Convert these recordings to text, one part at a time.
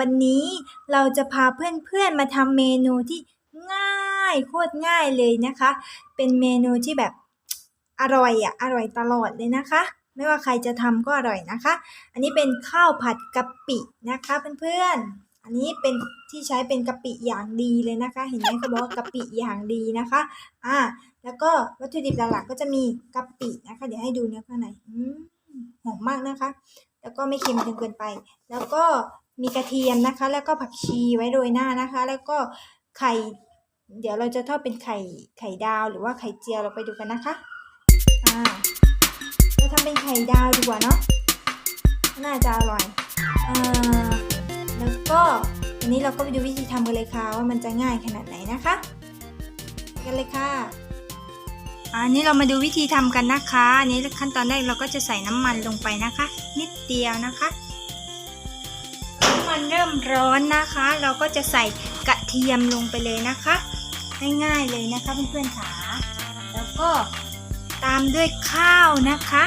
วันนี้เราจะพาเพื่อนๆมาทำเมนูที่ง่ายโคตรง่ายเลยนะคะ เป็นเมนูที่แบบอร่อยอะอร่อยตลอดเลยนะคะ ไม่ว่าใครจะทำก็อร่อยนะคะ อันนี้เป็นข้าวผัดกะปินะคะเพื่อนๆ อันนี้เป็นที่ใช้เป็นกะปิอย่างดีเลยนะคะ เห็นไหมเขาบอกว่ากะปิอย่างดีนะคะอ่าแล้วก็วัตถุดิบหลักๆก็จะมีกะปินะคะ เดี๋ยวให้ดูเนื้อข้างในหอมมากนะคะ แล้วก็ไม่เค็มจนเกินไป แล้วก็ มีกระเทียมนะคะ แล้วก็ผักชีไว้โรยหน้านะคะ แล้วก็ไข่ เดี๋ยวเราจะทอดเป็นไข่ไข่ดาวหรือว่าไข่เจียวเราไปดูกันนะคะอ่าเราทำเป็นไข่ดาวดีกว่าเนาะน่าจะอร่อยอ่าแล้วก็วันนี้เราก็ไปดูวิธีทำกันเลยค่ะว่ามันจะง่ายขนาดไหนนะคะกันเลยค่ะอันนี้เรามาดูวิธีทำกันนะคะ อันนี้ขั้นตอนแรกเราก็จะใส่น้ำมันลงไปนะคะ นิดเดียวนะคะ มันเริ่มร้อนนะคะ เราก็จะใส่กระเทียมลงไปเลยนะคะ ง่ายๆเลยนะคะเพื่อนๆขาแล้วก็ตามด้วยข้าวนะคะ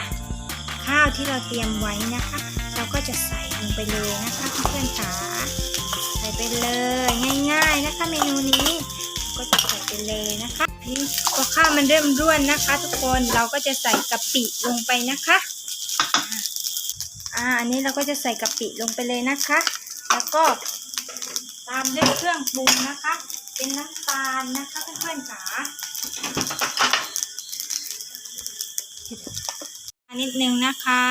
ข้าวที่เราเตรียมไว้นะคะ เราก็จะใส่ลงไปเลยนะคะเพื่อนๆขาใส่ไปเลยง่าย ๆนะคะ เมนูนี้ก็จะใส่ไปเลยนะคะนี่พอข้าวมันเริ่มร่วนนะคะ ทุกคนเราก็จะใส่กะปิลงไปนะคะอ่าอันนี้เราก็จะใส่กะปิลงไปเลยนะคะ แล้วก็ตามด้วยเครื่องปรุงนะคะ เป็นน้ำตาลนะคะเพื่อนๆขาอันนิดนึงนะคะ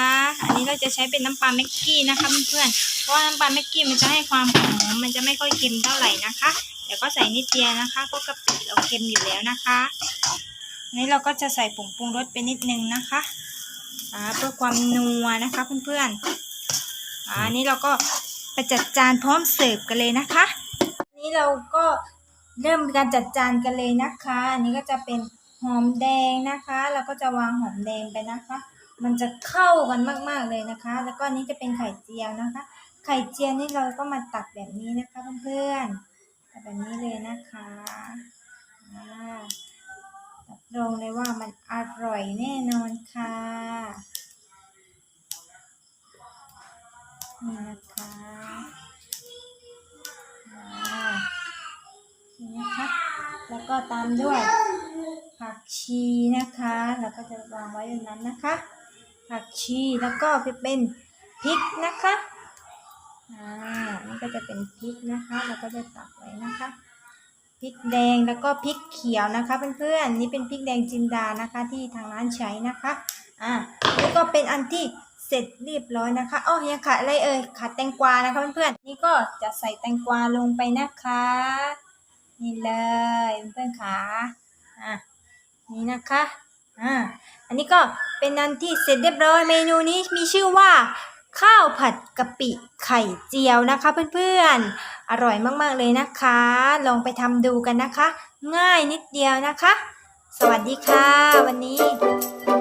อันนี้เราจะใช้เป็นน้ำปลาแม็กกี้นะคะเพื่อนๆ เพราะน้ำปลาแม็กกี้มันจะให้ความหอม มันจะไม่ค่อยเค็มเท่าไหร่นะคะเดี๋ยวก็ใส่นิดเดียวนะคะเพระกะปิเราเค็มอยู่แล้วนะคะนี้เราก็จะใส่ผงปรุงรสไปนิดนึงนะคะเพื่อความนัวนะคะเพื่อนๆอันนี้เราก็ ไปจัดจานพร้อมเสิร์ฟกันเลยนะคะ นี้เราก็เริ่มการจัดจานกันเลยนะคะ อันนี้ก็จะเป็นหอมแดงนะคะ เราก็จะวางหอมแดงไปนะคะ มันจะเข้ากันมากๆเลยนะคะ แล้วก็นนี้จะเป็นไข่เจียวนะคะ ไข่เจียวนี่เราก็มาตักแบบนี้นะคะเพื่อนๆตักแบบนี้เลยนะคะอ่ารับรองเลยว่ามันอร่อยแน่นอนค่ะ นี่นะคะอ่านี่นะคะแล้วก็ตามด้วยผักชีนะคะแล้วก็จะวางไว้ตรงนั้นนะคะ ผักชีแล้วก็เป็นพริกนะคะอ่านี่ก็จะเป็นพริกนะคะ เราก็จะตักไว้นะคะพริกแดงแล้วก็พริกเขียวนะคะเพื่อนๆนี่เป็นพริกแดงจินดานะคะที่ทางร้านใช้นะคะอ่านี่ก็เป็นอันที่ เสร็จเรียบร้อยนะคะอ๋อยังขาดอะไรเอ่ยขาดแตงกวานะคะเพื่อนๆนี่ก็จะใส่แตงกวาลงไปนะคะ นี่เลยเพื่อนๆขาอะนี่นะคะอ่าอันนี้ก็เป็นอันที่เสร็จเรียบร้อยเมนูนี้มีชื่อว่าข้าวผัดกะปิไข่เจียวนะคะเพื่อนๆ อร่อยมากๆเลยนะคะ ลองไปทำดูกันนะคะ ง่ายนิดเดียวนะคะ สวัสดีค่ะ วันนี้